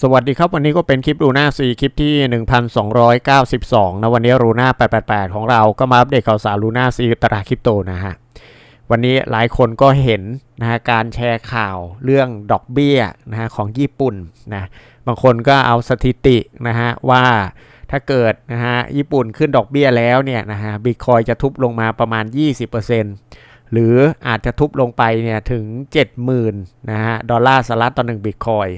สวัสดีครับ วันนี้ก็เป็นคลิปรูน่าซีคลิปที่ 1292 นะ วันนี้รูน่า888 ของเราก็มาอัปเดตข่าวสารรูน่าซีตลาดคริปโตนะฮะ วันนี้หลายคนก็เห็นนะฮะการแชร์ข่าวเรื่องดอกเบี้ยนะฮะของญี่ปุ่นนะบางคนก็เอาสถิตินะฮะว่าถ้าเกิดนะฮะญี่ปุ่นขึ้นดอกเบี้ยแล้วเนี่ยนะฮะบิตคอยจะทุบลงมาประมาณ 20%หรืออาจจะทุบลงไปเนี่ยถึง 70,000นะฮะดอลลาร์สหรัฐต่อ1บิตคอย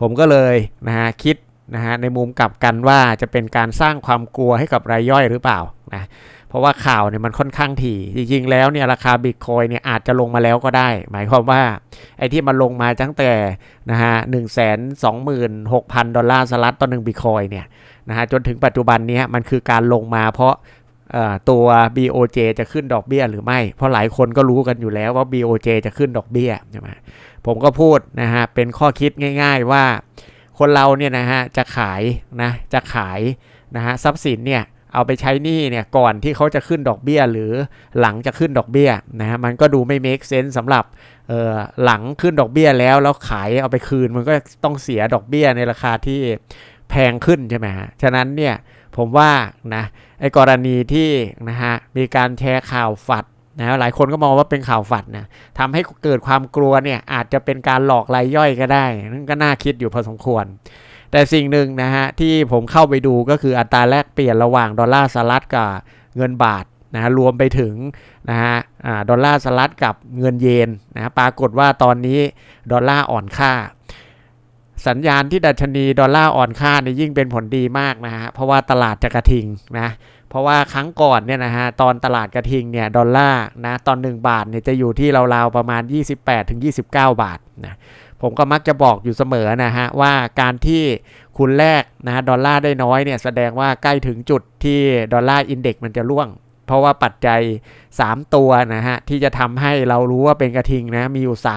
ผมก็เลยนะฮะคิดนะฮะในมุมกลับกันว่าจะเป็นการสร้างความกลัวให้กับรายย่อยหรือเปล่านะเพราะว่าข่าวเนี่ยมันค่อนข้างถี่ จริงๆ แล้วเนี่ยราคาบิตคอยเนี่ยอาจจะลงมาแล้วก็ได้ หมายความว่าไอ้ที่มันลงมาตั้งแต่นะฮะหนึ่งแสนสองหมื่นหกพันดอลลาร์สหรัฐต่อหนึ่งบิตคอยเนี่ยนะฮะจนถึงปัจจุบันนี้มันคือการลงมาเพราะ ตัว BOJ จะขึ้นดอกเบี้ยหรือไม่ เพราะหลายคนก็รู้กันอยู่แล้วว่า BOJ จะขึ้นดอกเบี้ยใช่ไหมผมก็พูดนะฮะเป็นข้อคิดง่าย ๆว่า คนเราเนี่ยนะฮะจะขายนะจะขายนะฮะทรัพย์สินเนี่ยเอาไปใช้หนี้เนี่ยก่อนที่เขาจะขึ้นดอกเบี้ย หรือหลังจะขึ้นดอกเบี้ยนะฮะมันก็ดูไม่ make sense สำหรับหลังขึ้นดอกเบี้ยแล้วแล้วขายเอาไปคืนมันก็ต้องเสียดอกเบี้ยในราคาที่แพงขึ้นใช่ไหมฮะฉะนั้นเนี่ยผมว่านะไอ้กรณีที่นะฮะมีการแชร์ข่าวฝัดนะหลายคนก็มองว่าเป็นข่าวฝันนะทำให้เกิดความกลัวเนี่ยอาจจะเป็นการหลอกรายย่อยก็ได้นั่นก็น่าคิดอยู่พอสมควร แต่สิ่งหนึ่งนะฮะที่ผมเข้าไปดูก็คืออัตราแลกเปลี่ยนระหว่างดอลลาร์สหรัฐกับเงินบาทนะรวมไปถึงนะฮะดอลลาร์สหรัฐกับเงินเยนนะปรากฏว่าตอนนี้ดอลลาร์อ่อนค่า สัญญาณที่ดัชนีดอลลาร์อ่อนค่านี่ยิ่งเป็นผลดีมากนะฮะเพราะว่าตลาดจะกระทิงนะเพราะว่าครั้งก่อนเนี่ยนะฮะตอนตลาดกระทิงเนี่ยดอลลาร์นะตอน 1 บาทเนี่ยจะอยู่ที่ราวๆประมาณ 28-29ถึงบาทนะผมก็มักจะบอกอยู่เสมอนะฮะว่าการที่คุณแลกนะดอลลาร์ได้น้อยเนี่ยแสดงว่าใกล้ถึงจุดที่ดอลลาร์อินเด็กมันจะร่วง เพราะว่าปัจจัย 3 ตัวนะฮะที่จะทำให้เรารู้ว่าเป็นกระทิงนะมีอยู่ 3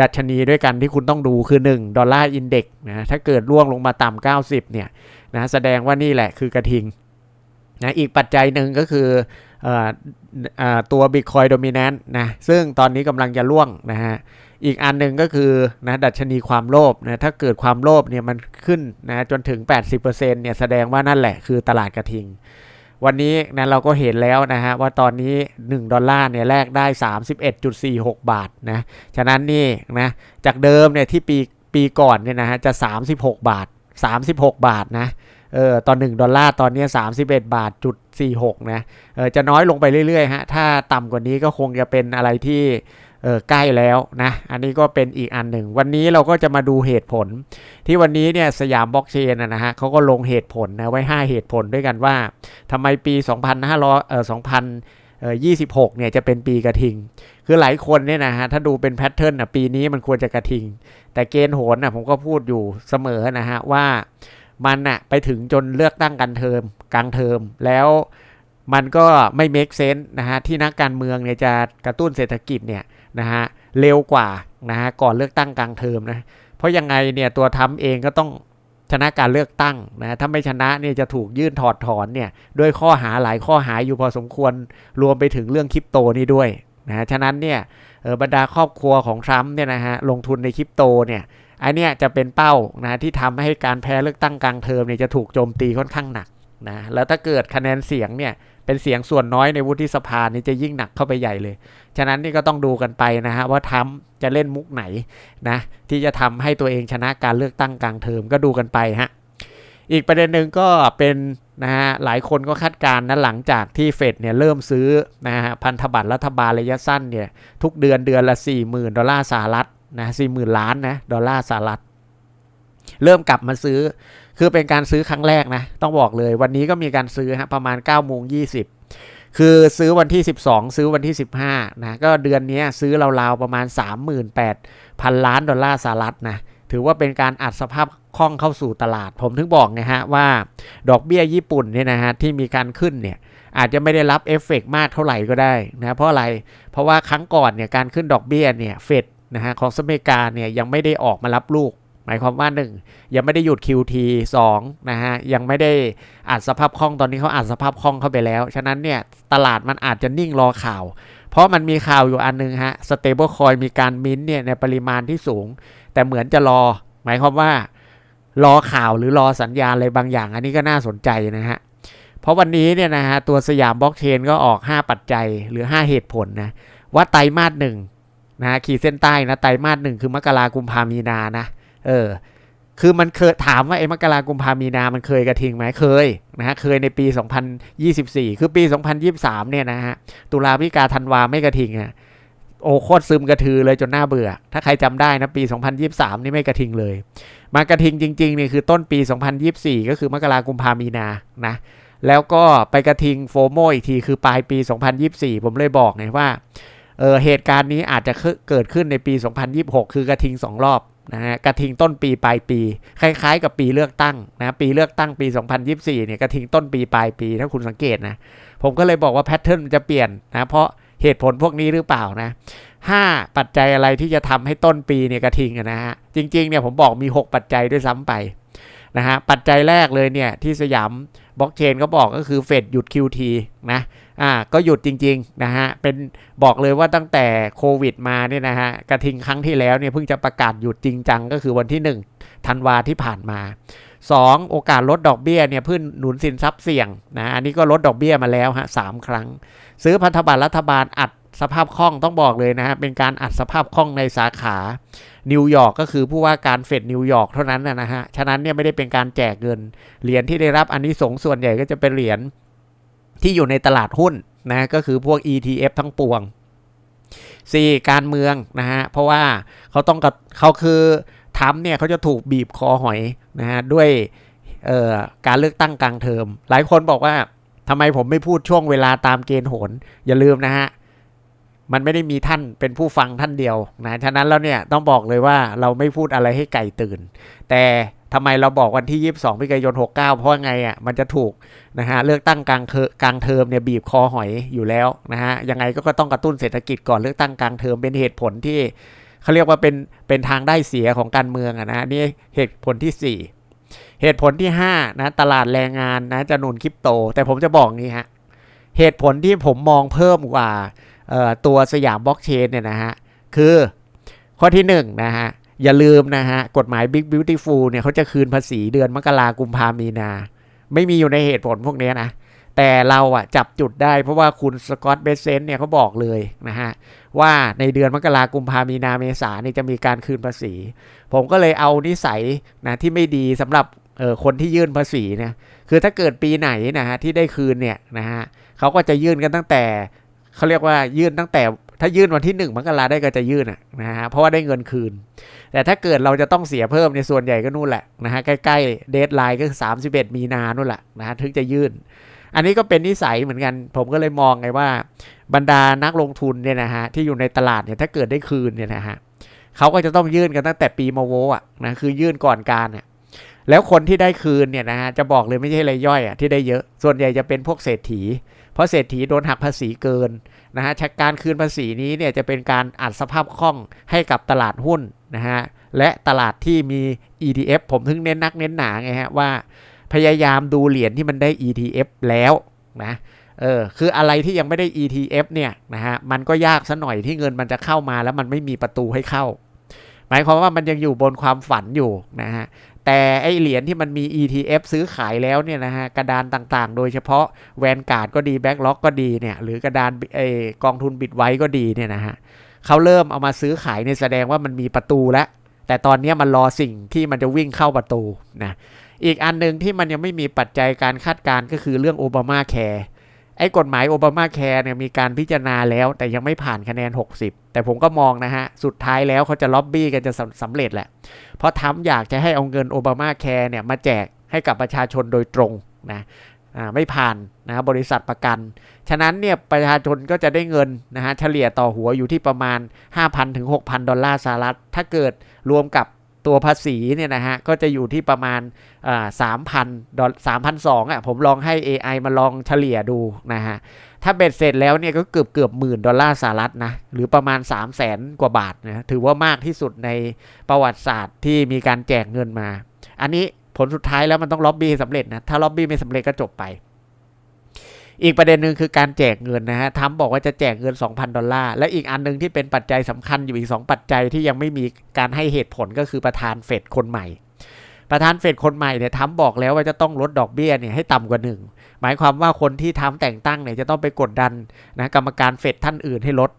ดัชนีด้วยกันที่คุณต้องดูคือ 1 ดอลลาร์อินเด็กนะถ้าเกิดร่วงลงมาต่ำ90 เนี่ยนะแสดงว่านี่แหละคือกระทิงนะอีกปัจจัยหนึ่งก็คือออตัว Bitcoin Dominant นะซึ่งตอนนี้กำลังจะล่วงนะฮะอีกอันหนึ่งก็คือนะดัชนีความโลภนะถ้าเกิดความโลภเนี่ยมันขึ้นนะจนถึง 80%เนี่ยแสดงว่านั่นแหละคือตลาดกระทิง วันนี้นะเราก็เห็นแล้วนะฮะว่าตอนนี้ 1 ดอลลาร์เนี่ยแลกได้ 31.46 บาทนะฉะนั้นนี่นะจากเดิมเนี่ยที่ปีปีก่อนเนี่ยนะฮะจะ 36 บาท 36 บาทนะเออตอน1ดอลลาร์ตอนนี้31 บาทจุด46นะเออจะน้อยลงไปเรื่อยๆฮะถ้าต่ำกว่านี้ก็คงจะเป็นอะไรที่ เออใกล้แล้วนะ อันนี้ก็เป็นอีกอันหนึ่ง วันนี้เราก็จะมาดูเหตุผล ที่วันนี้เนี่ยสยามบล็อกเชนนะฮะเขาก็ลงเหตุผลนะไว้ 5 เหตุผลด้วยกันว่าทำไมปี 2,500เออ2,000เออ26เนี่ยจะเป็นปีกระทิง คือหลายคนเนี่ยนะฮะถ้าดูเป็นแพทเทิร์นอะปีนี้มันควรจะกระทิง แต่เกณฑ์โหนอะผมก็พูดอยู่เสมอนะฮะว่ามันอะไปถึงจนเลือกตั้งกันเทอมกลางเทอมแล้วมันก็ไม่เมคเซนต์นะฮะที่นักการเมืองเนี่ยจะกระตุ้นเศรษฐกิจเนี่ย นะฮะเร็วกว่านะฮะก่อนเลือกตั้งกลางเทอมนะเพราะยังไงเนี่ยตัวทำเองก็ต้องชนะการเลือกตั้งนะถ้าไม่ชนะเนี่ยจะถูกยื่นถอดถอนเนี่ยด้วยข้อหาหลายข้อหาอยู่พอสมควรรวมไปถึงเรื่องคริปโตนี่ด้วยนะฉะนั้นเนี่ยบรรดาครอบครัวของทรัมป์เนี่ยนะฮะลงทุนในคริปโตเนี่ยอันนี้จะเป็นเป้านะที่ทำให้การแพ้เลือกตั้งกลางเทอมเนี่ยจะถูกโจมตีค่อนข้างหนักนะแล้วถ้าเกิดคะแนนเสียงเนี่ย เป็นเสียงส่วนน้อยในวุฒิสภานี่จะยิ่งหนักเข้าไปใหญ่เลย ฉะนั้นนี่ก็ต้องดูกันไปนะฮะว่าทำจะเล่นมุกไหนนะที่จะทำให้ตัวเองชนะการเลือกตั้งกลางเทอมก็ดูกันไปฮะอีกประเด็นหนึ่งก็เป็นนะฮะหลายคนก็คาดการณ์นะหลังจากที่เฟดเนี่ยเริ่มซื้อนะฮะพันธบัตรรัฐบาลระยะสั้นเนี่ยทุกเดือนเดือนละ 40,000 ดอลลาร์สหรัฐนะสี่หมื่นล้านนะดอลลาร์สหรัฐ เริ่มกลับมาซื้อ คือเป็นการซื้อครั้งแรกนะ ต้องบอกเลยวันนี้ก็มีการซื้อฮะประมาณ9ก้าโมงยีคือซื้อวันที่ 12 ซื้อวันที่ 15นะก็เดือนนี้ซื้อราวๆประมาณ 38,000พันล้านดอลลาร์สหรัฐนะถือว่าเป็นการอัดสภาพคล่องเข้าสู่ตลาด ผมถึงบอกไงฮะว่าดอกเบี้ยญี่ปุ่นเนี่ยนะฮะที่มีการขึ้นเนี่ยอาจจะไม่ได้รับเอฟเฟกมากเท่าไหร่ก็ได้นะเพราะอะไรเพราะว่าครั้งก่อนเนี่ยการขึ้นดอกเบี้ยเนี่ยเฟดนะฮะของสหรัฐอเมริกาเนี่ยยังไม่ได้ออกมารับลูก หมายความว่า 1 ยังไม่ได้หยุด QT 2นะฮะยังไม่ได้อัดสภาพคล่องตอนนี้เขาอัดสภาพคล่องเข้าไปแล้ว ฉะนั้นเนี่ยตลาดมันอาจจะนิ่งรอข่าว เพราะมันมีข่าวอยู่อันนึงฮะสเตเบิลคอยมีการมิ้นเนี่ยในปริมาณที่สูง แต่เหมือนจะรอ หมายความว่า รอข่าวหรือรอสัญญาณอะไรบางอย่าง อันนี้ก็น่าสนใจนะฮะเพราะวันนี้เนี่ยนะฮะตัวสยามบล็อกเชนก็ออก 5 ปัจจัยหรือ 5 เหตุผลนะว่าไตรมาสหนึ่งนะฮะขีดเส้นใต้นะไตรมาสหนึ่งคือมกรากุมภามีนานะ เออ คือมันเคยถามว่าไอ้มกรากุมภามีนา มันเคยกระทิงไหมเคยนะฮะ เคยในปี 2024 คือปี 2023 เนี่ยนะฮะ ตุลาพิกาธันวาไม่กระทิงอะโอ้โคตรซึมกระทือเลยจนหน่าเบื่อ ถ้าใครจำได้นะปี 2023 นี่ไม่กระทิงเลย มากระทิงจริงๆนี่คือต้นปี 2024 ก็คือมกรากุมภามีนา นะ แล้วก็ไปกระทิงโฟโมอีกทีคือปลายปี 2024 ผมเลยบอกไงว่า เออเหตุการณ์นี้อาจจะเกิดขึ้นในปี 2026 คือกระทิง 2 รอบ นะฮะกระทิงต้นปีปลายปี คล้าย ๆ กับปีเลือกตั้งนะปีเลือกตั้งปี 2024เนี่ยกระทิงต้นปีปลายปีถ้าคุณสังเกตนะผมก็เลยบอกว่าแพทเทิร์นมันจะเปลี่ยนนะเพราะเหตุผลพวกนี้หรือเปล่านะห้าปัจจัยอะไรที่จะทำให้ต้นปีเนี่ยกระทิงนะฮะจริงๆเนี่ยผมบอกมี 6 ปัจจัยด้วยซ้ำไปนะฮะปัจจัยแรกเลยเนี่ยที่สยามบล็อกเชนก็บอกก็คือเฟดหยุด QT นะ อ่าก็หยุดจริงๆนะฮะเป็นบอกเลยว่าตั้งแต่โควิดมาเนี่ยนะฮะกระทิงครั้งที่แล้วเนี่ยเพิ่งจะประกาศหยุดจริงจังก็คือวันที่ 1 ธันวาที่ผ่านมา 2. โอกาสลดดอกเบี้ยเนี่ยพื้นหนุนสินทรัพย์เสี่ยงนะอันนี้ก็ลดดอกเบี้ยมาแล้วฮะสามครั้ง ซื้อพันธบัตรรัฐบาลอัดสภาพคล่องต้องบอกเลยนะฮะเป็นการอัดสภาพคล่องในสาขานิวยอร์กก็คือผู้ว่าการเฟดนิวยอร์กเท่านั้นนะฮะ ฉะนั้นเนี่ยไม่ได้เป็นการแจกเงิน เหรียญที่ได้รับอันนี้สงส่วนใหญ่ก็จะเป็นเหรียญ ที่อยู่ในตลาดหุ้นนะก็คือพวก ETF ทั้งปวง 4. การเมืองนะฮะเพราะว่าเขาต้องกับเขาคือทำเนี่ยเขาจะถูกบีบคอหอยนะฮะด้วยการเลือกตั้งกลางเทอม หลายคนบอกว่าทำไมผมไม่พูดช่วงเวลาตามเกณฑ์โหน อย่าลืมนะฮะมันไม่ได้มีท่านเป็นผู้ฟังท่านเดียวนะ ฉะนั้นแล้วเนี่ยต้องบอกเลยว่าเราไม่พูดอะไรให้ไก่ตื่น แต่ ทำไมเราบอกวันที่ 22พฤศจิกายน 69 เพราะไงอะมันจะถูกนะฮะเลือกตั้งกลางกลางเทอมเนี่ยบีบคอหอยอยู่แล้วนะฮะยังไงก็ต้องกระตุ้นเศรษฐกิจก่อนเลือกตั้งกลางเทอมเป็นเหตุผลที่เขาเรียกว่าเป็นเป็นทางได้เสียของการเมืองอะนะนี่เหตุผลที่ 4 เหตุผลที่5นะตลาดแรงงานนะจะหนุนคริปโต แต่ผมจะบอกนี้ฮะเหตุผลที่ผมมองเพิ่มกว่าตัวสยามบล็อกเชนเนี่ยนะฮะคือข้อที่1นนะฮะ อย่าลืมนะฮะ กฎหมาย Big Beautiful เนี่ยเขาจะคืนภาษีเดือนมกรากุมภามีนา ไม่มีอยู่ในเหตุผลพวกนี้นะ แต่เราอะจับจุดได้เพราะว่าคุณสกอตเบสเซนเนี่ยเขาบอกเลยนะฮะ ว่าในเดือนมกรากุมภามีนาเมษาเนี่ยจะมีการคืนภาษี ผมก็เลยเอานิสัยนะที่ไม่ดีสำหรับเออคนที่ยื่นภาษีเนี่ยคือถ้าเกิดปีไหนนะฮะที่ได้คืนเนี่ยนะฮะเขาก็จะยื่นกันตั้งแต่เขาเรียกว่ายื่นตั้งแต่ ถ้ายื่นวันที่ 1มกราได้ก็จะยื่นนะฮะเพราะว่าได้เงินคืน แต่ถ้าเกิดเราจะต้องเสียเพิ่มในส่วนใหญ่ก็นู่นแหละนะฮะใกล้ๆเดทไลน์ก็คือ31 มีนานู่นแหละนะฮะถึงจะยื่น อันนี้ก็เป็นนิสัยเหมือนกัน ผมก็เลยมองไงว่า บรรดานักลงทุนเนี่ยนะฮะที่อยู่ในตลาดเนี่ยถ้าเกิดได้คืนเนี่ยนะฮะเขาก็จะต้องยื่นกันตั้งแต่ปีมาโวอะนะคือยื่นก่อนการเนี่ยแล้วคนที่ได้คืนเนี่ยนะฮะจะบอกเลยไม่ใช่รายย่อยอะที่ได้เยอะส่วนใหญ่จะเป็นพวกเศรษฐี เพราะเศรษฐีโดนหักภาษีเกินนะฮะการคืนภาษีนี้เนี่ยจะเป็นการอัดสภาพคล่องให้กับตลาดหุ้นนะฮะและตลาดที่มี ETF ผมถึงเน้นนักเน้นหนาไงฮะว่า พยายามดูเหรียญที่มันได้ ETF แล้วนะเออคืออะไรที่ยังไม่ได้ ETF เนี่ยนะฮะมันก็ยากซะหน่อยที่เงินมันจะเข้ามาแล้วมันไม่มีประตูให้เข้า หมายความว่ามันยังอยู่บนความฝันอยู่นะฮะ แต่ไอเหรียญที่มันมี ETF ซื้อขายแล้วเนี่ยนะฮะกระดานต่างๆ โดยเฉพาะแวนการ์ดก็ดีแบ็กล็อกก็ดีเนี่ยหรือกระดานไอกองทุนบิตไว้ก็ดีเนี่ยนะฮะเขาเริ่มเอามาซื้อขายในแสดงว่ามันมีประตูแล้ว แต่ตอนนี้มันรอสิ่งที่มันจะวิ่งเข้าประตูนะอีกอันหนึ่งที่มันยังไม่มีปัจจัยการคาดการณ์ก็คือเรื่องโอบามาแคร์ อ้กฎหมายโอบามาแคร์เนี่ยมีการพิจารณาแล้ว แต่ยังไม่ผ่านคะแนน 60 แต่ผมก็มองนะฮะ สุดท้ายแล้วเขาจะล็อบบี้กันจะสำเร็จแหละ เพราะทำอยากจะให้เอาเงินโอบามาแคร์เนี่ยมาแจกให้กับประชาชนโดยตรงนะไม่ผ่านนะบริษัทประกัน ฉะนั้นเนี่ยประชาชนก็จะได้เงินนะฮะเฉลี่ยต่อหัวอยู่ที่ประมาณ 5,000ถึง6,000 ดอลลาร์สหรัฐ ถ้าเกิดรวมกับ ตัวภาษีเนี่ยนะฮะ ก็จะอยู่ที่ประมาณสามพันดอลสามพันสองอะผมลองให้ AI มาลองเฉลี่ยดูนะฮะ ถ้าเบ็ดเสร็จแล้วเนี่ยก็เกือบเกือบหมื่นดอลลาร์สหรัฐนะ หรือประมาณ 3 0 0แสนกว่าบาทนะถือว่ามากที่สุดในประวัติศาสตร์ที่มีการแจกเงินมา อันนี้ผลสุดท้ายแล้วมันต้องล็อบบี้สำเร็จนะ ถ้าล็อบบี้ไม่สำเร็จก็จบไป อีกประเด็นหนึ่งคือการแจกเงินนะฮะท้ำบอกว่าจะแจกเงิน 2,000 ดอลลาร์ และอีกอันนึงที่เป็นปัจจัยสำคัญอยู่อีก 2 ปัจจัยที่ยังไม่มีการให้เหตุผลก็คือประธานเฟดคนใหม่ ประธานเฟดคนใหม่เนี่ยท้ำบอกแล้วว่าจะต้องลดดอกเบี้ยเนี่ยให้ต่ำกว่าหนึ่งหมายความว่าคนที่ทำแต่งตั้งเนี่ยจะต้องไปกดดันนะกรรมการเฟดท่านอื่นให้ลด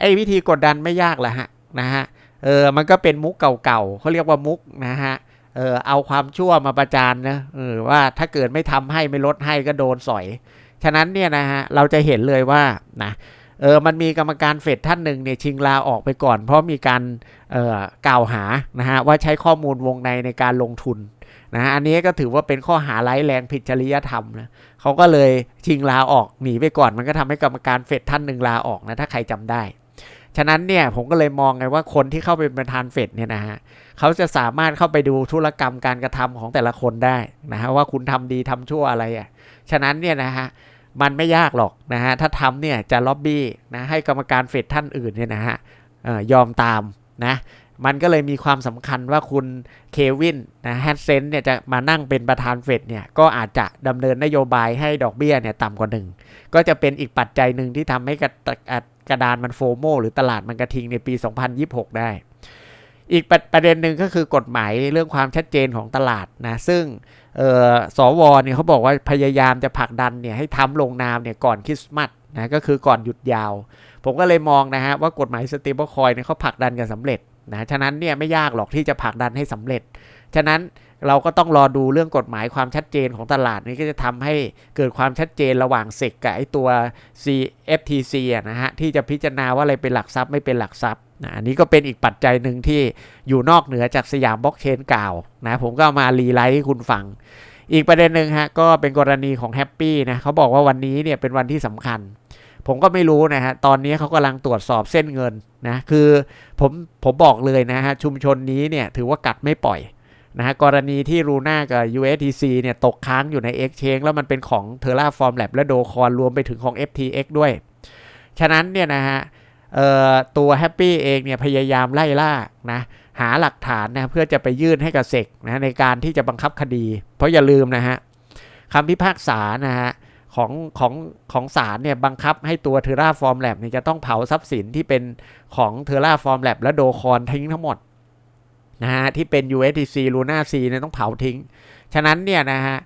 ไอ้วิธีกดดันไม่ยากแหละฮะนะฮะเออมันก็เป็นมุกเก่าๆเขาเรียกว่ามุกนะฮะเออเอาความชั่วมาประจานนะเออว่าถ้าเกิดไม่ทำให้ไม่ลดให้ก็โดนสอย ฉะนั้นเนี่ยนะฮะเราจะเห็นเลยว่านะเออมันมีกรรมการเฟดท่านหนึ่งเนี่ยชิงลาออกไปก่อน เพราะมีการเอ่อกล่าวหานะฮะว่าใช้ข้อมูลวงในในการลงทุนนะอันนี้ก็ถือว่าเป็นข้อหาร้ายแรงผิดจริยธรรมนะเขาก็เลยชิงลาออกหนีไปก่อน มันก็ทำให้กรรมการเฟดท่านหนึ่งลาออกนะถ้าใครจำได้ ฉะนั้นเนี่ยผมก็เลยมองไงว่าคนที่เข้าเป็นประธานเฟดเนี่ยนะฮะเขาจะสามารถเข้าไปดูธุรกรรมการกระทำของแต่ละคนได้นะฮะว่าคุณทำดีทำชั่วอะไรอะฉะนั้นเนี่ยนะฮะ มันไม่ยากหรอกนะฮะถ้าทำเนี่ยจะล็อบบี้นะให้กรรมการเฟดท่านอื่นเนี่ยนะฮะออยอมตามนะมันก็เลยมีความสำคัญว่าคุณเควินนะแฮนเซนเนี่ยจะมานั่งเป็นประธานเฟดเนี่ยก็อาจจะดำเนินนโยบายให้ดอกเบี้ยเนี่ยต่ำกว่าหนึ่งก็จะเป็นอีกปัจจัยหนึ่งที่ทำให้กระกระกระดานมันโฟโมหรือตลาดมันกระทิงในปี 2026 ได้ อีกประประเด็นหนึ่งก็คือกฎหมายเรื่องความชัดเจนของตลาดนะซึ่งเอ่อสวเนี่ยเขาบอกว่าพยายามจะผลักดันเนี่ยให้ทำลงนามเนี่ยก่อนคริสต์มาสนะก็คือก่อนหยุดยาว ผมก็เลยมองนะฮะว่ากฎหมายสเตเบิลคอยเนี่ยเขาผลักดันกันสำเร็จนะฉะนั้นเนี่ยไม่ยากหรอกที่จะผลักดันให้สำเร็จ ฉะนั้นเราก็ต้องรอดูเรื่องกฎหมายความชัดเจนของตลาดนี่ก็จะทำให้เกิดความชัดเจนระหว่างเซกกับไอตัว CFTC นะฮะที่จะพิจารณาว่าอะไรเป็นหลักทรัพย์ไม่เป็นหลักทรัพย์ นะอันนี้ก็เป็นอีกปัจจัยหนึ่งที่อยู่นอกเหนือจากสยามบล็อกเชนกล่าวนะผมก็มารีไลท์ให้คุณฟัง อีกประเด็นหนึ่งฮะก็เป็นกรณีของแฮปปี้นะเขาบอกว่าวันนี้เนี่ยเป็นวันที่สำคัญ ผมก็ไม่รู้นะฮะตอนนี้เขากำลังตรวจสอบเส้นเงินนะคือผมผมบอกเลยนะฮะชุมชนนี้เนี่ยถือว่ากัดไม่ปล่อยนะฮะกรณีที่รูน่ากับ USTC เนี่ยตกค้างอยู่ใน Exchange แล้วมันเป็นของ Terraform Lab และโดคอนรวมไปถึงของ FTX ด้วย ฉะนั้นเนี่ยนะฮะ ตัว Happy เองเนี่ยพยายามไล่ล่านะหาหลักฐานนะเพื่อจะไปยื่นให้กับเซกนะในการที่จะบังคับคดี เพราะอย่าลืมนะฮะคำพิพากษานะฮะของของของศาลเนี่ยบังคับให้ตัว Terraform Lab เนี่ยจะต้องเผาทรัพย์สินที่เป็นของ Terraform Lab และโดคอนทิ้งทั้งหมดนะฮะที่เป็น USDC Luna C เนี่ยต้องเผาทิ้ง ฉะนั้นเนี่ยนะฮะ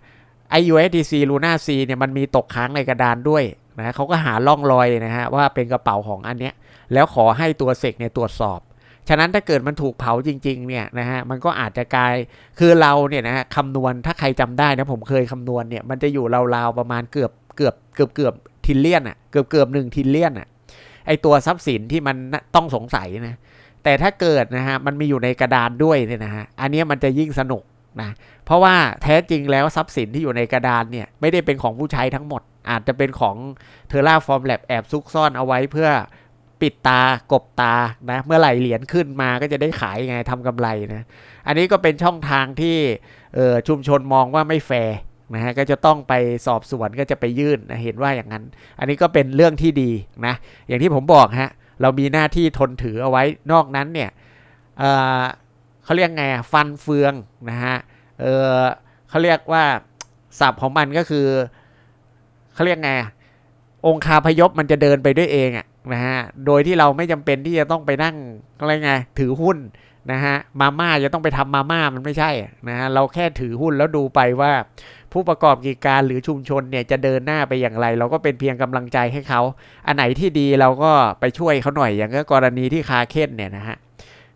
ไอ USDC Luna C เนี่ยมันมีตกค้างในกระดานด้วย นะเขาก็หาล่องรอยนะฮะว่าเป็นกระเป๋าของอันเนี้ยแล้วขอให้ตัวเซกเนี่ยตรวจสอบ ฉะนั้นถ้าเกิดมันถูกเผาจริงๆเนี่ยนะฮะมันก็อาจจะกลายคือเราเนี่ยนะฮะคำนวณถ้าใครจำได้นะผมเคยคำนวณเนี่ยมันจะอยู่ราวๆประมาณเกือบเกือบเกือบเกือบทิลเลียนอะเกือบเกือบหนึ่งทิลเลียนอะไอตัวทรัพย์สินที่มันต้องสงสัยนะแต่ถ้าเกิดนะฮะมันมีอยู่ในกระดานด้วยเนี่ยนะฮะอันเนี้ยมันจะยิ่งสนุก นะเพราะว่าแท้จริงแล้วทรัพย์สินที่อยู่ในกระดานเนี่ยไม่ได้เป็นของผู้ใช้ทั้งหมด อาจจะเป็นของเทอร่าฟอร์มแลบแอบซุกซ่อนเอาไว้เพื่อปิดตากบตานะเมื่อไหร่เหรียญขึ้นมาก็จะได้ขายไงทำกำไรนะอันนี้ก็เป็นช่องทางที่เออชุมชนมองว่าไม่แฟร์นะฮะก็จะต้องไปสอบสวนก็จะไปยื่นนะเห็นว่าอย่างนั้น อันนี้ก็เป็นเรื่องที่ดีนะอย่างที่ผมบอกฮะเรามีหน้าที่ทนถือเอาไว้นอกนั้นเนี่ย เขาเรียกไงอะฟันเฟืองนะฮะเออเขาเรียกว่าศัพท์ของมันก็คือเขาเรียกไงองคาพยพมันจะเดินไปด้วยเองอะนะฮะโดยที่เราไม่จำเป็นที่จะต้องไปนั่งอะไรไงถือหุ้นนะฮะมาม่าจะต้องไปทำมาม่ามันไม่ใช่นะฮะเราแค่ถือหุ้นแล้วดูไปว่า ผู้ประกอบกิจการหรือชุมชนเนี่ยจะเดินหน้าไปอย่างไร เราก็เป็นเพียงกำลังใจให้เขา อันไหนที่ดีเราก็ไปช่วยเขาหน่อยอย่างก็กรณีที่คาเคนเนี่ยนะฮะ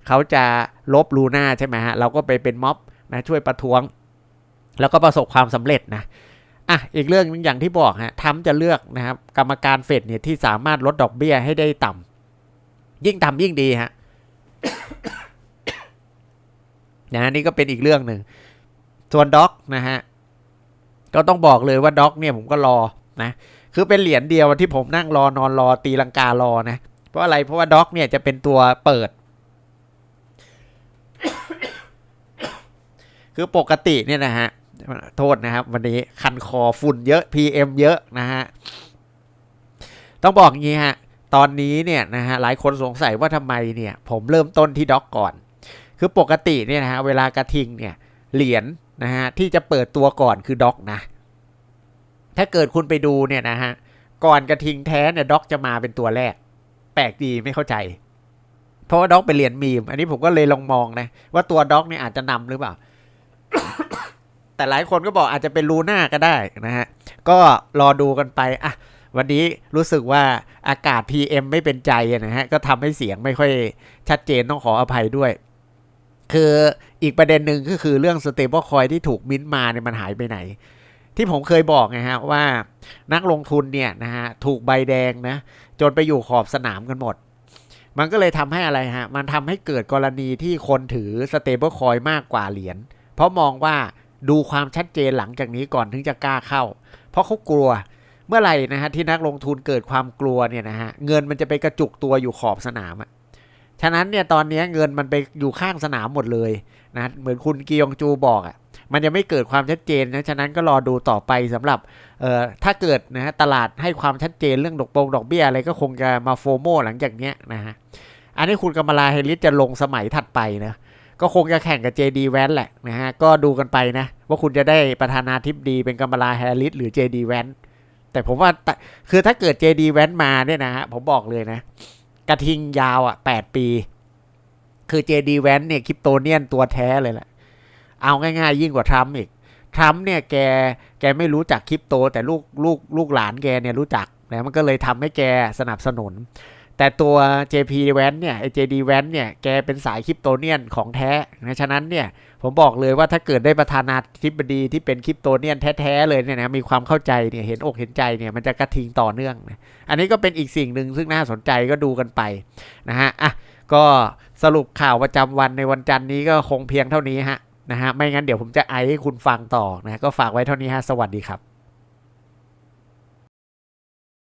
เขาจะลบลูน่าใช่ไหมฮะเราก็ไปเป็นม็อบนะช่วยประท้วง แล้วก็ประสบความสำเร็จนะอะอีกเรื่องหนึงอย่างที่บอกฮะทำจะเลือกนะครับกรรมการเฟดเนี่ยที่สามารถลดดอกเบี้ยให้ได้ต่ำยิ่งต่ำยิ่งดีฮะนะนี่ก็เป็นอีกเรื่องหนึ่งส่วนด็อกนะฮะก็ต้องบอกเลยว่าด็อกเนี่ยผมก็รอนะคือเป็นเหรียญเดียวที่ผมนั่งรอนอนรอตีลังการอนะเพราะอะไรเพราะว่าด็อกเนี่ยจะเป็นตัวเปิด คือปกติเนี่ยนะฮะโทษนะครับ วันนี้คันคอฝุ่นเยอะ PM เยอะนะฮะ ต้องบอกงี้ฮะ ตอนนี้เนี่ยนะฮะหลายคนสงสัยว่าทำไมเนี่ย ผมเริ่มต้นที่ด็อกก่อน คือปกติเนี่ยนะฮะเวลากระทิงเนี่ยเหรียญนะฮะที่จะเปิดตัวก่อนคือด็อกนะ ถ้าเกิดคุณไปดูเนี่ยนะฮะก่อนกระทิงแท้เนี่ยด็อกจะมาเป็นตัวแรก แปลกดีไม่เข้าใจ เพราะว่าด็อกเป็นเหรียญมีม อันนี้ผมก็เลยลองมองนะว่าตัวด็อกเนี่ยอาจจะนำหรือเปล่า แต่หลายคนก็บอกอาจจะเป็นลูน่าก็ได้นะฮะ ก็รอดูกันไปอะวันนี้รู้สึกว่าอากาศ PM ไม่เป็นใจนะฮะ ก็ทำให้เสียงไม่ค่อยชัดเจนต้องขออภัยด้วย คืออีกประเด็นหนึ่งก็คือเรื่อง stable coin ที่ถูกมิ้นท์มาเนี่ยมันหายไปไหน ที่ผมเคยบอกไงฮะว่านักลงทุนเนี่ยนะฮะถูกใบแดงนะ จนไปอยู่ขอบสนามกันหมด มันก็เลยทำให้อะไรฮะ มันทำให้เกิดกรณีที่คนถือ stable coin มากกว่าเหรียญเพราะมองว่า ดูความชัดเจนหลังจากนี้ก่อนถึงจะกล้าเข้า เพราะเขากลัวเมื่อไหร่นะฮะที่นักลงทุนเกิดความกลัวเนี่ยนะฮะเงินมันจะไปกระจุกตัวอยู่ขอบสนามอะฉะนั้นเนี่ยตอนนี้เงินมันไปอยู่ข้างสนามหมดเลยนะเหมือนคุณกียองจูบอกอะมันยังไม่เกิดความชัดเจนนะฉะนั้นก็รอดูต่อไปสำหรับเอ่อถ้าเกิดนะฮะตลาดให้ความชัดเจนเรื่องดอกโปงดอกเบี้ยอะไรก็คงจะมาโฟโมหลังจากเนี้ยนะฮะอันนี้คุณกำมลาเฮลิสจะลงสมัยถัดไปนะ ก็คงจะแข่งกับ JD v a n แหละนะฮะ ก็ดูกันไปนะ ว่าคุณจะได้ประธานาธิบดีเป็นกัมบาลาแฮร์ริสหรือ JD v a n แต่ผมว่าคือถ้าเกิด JD v a n มาเนี่ยนะฮะ ผมบอกเลยนะ กระทิงยาวอะ8ปี คือ JD v a n เนี่ยคริปโตเนียนตัวแท้เลยแหละ เอาง่ายๆ ยิ่งกว่าทรัมป์อีกทรัมป์เนี่ยแกแกไม่รู้จักคริปโต แต่ลูกลูกลูกหลานแกเนี่ยรู้จักนะมันก็เลยทำให้แกสนับสนุน แต่ตัว JP v a n เนี่ยไอ JD v a n เนี่ยแกเป็นสายคริปโตเนียนของแท้นะฉะนั้นเนี่ยผมบอกเลยว่าถ้าเกิดได้ประธานาธิบดีที่เป็นคริปโตเนียนแท้ๆเลยเนี่ยนะมีความเข้าใจเนี่ยเห็นอกเห็นใจเนี่ยมันจะกระทิงต่อเนื่องนะอันนี้ก็เป็นอีกสิ่งหนึ่งซึ่งน่าสนใจก็ดูกันไปนะฮะอะก็สรุปข่าวประจำวันในวันจันทร์นี้ก็คงเพียงเท่านี้ฮะนะฮะไม่งั้นเดี๋ยวผมจะไอให้คุณฟังต่อนะก็ฝากไว้เท่านี้ฮะสวัสดีครับ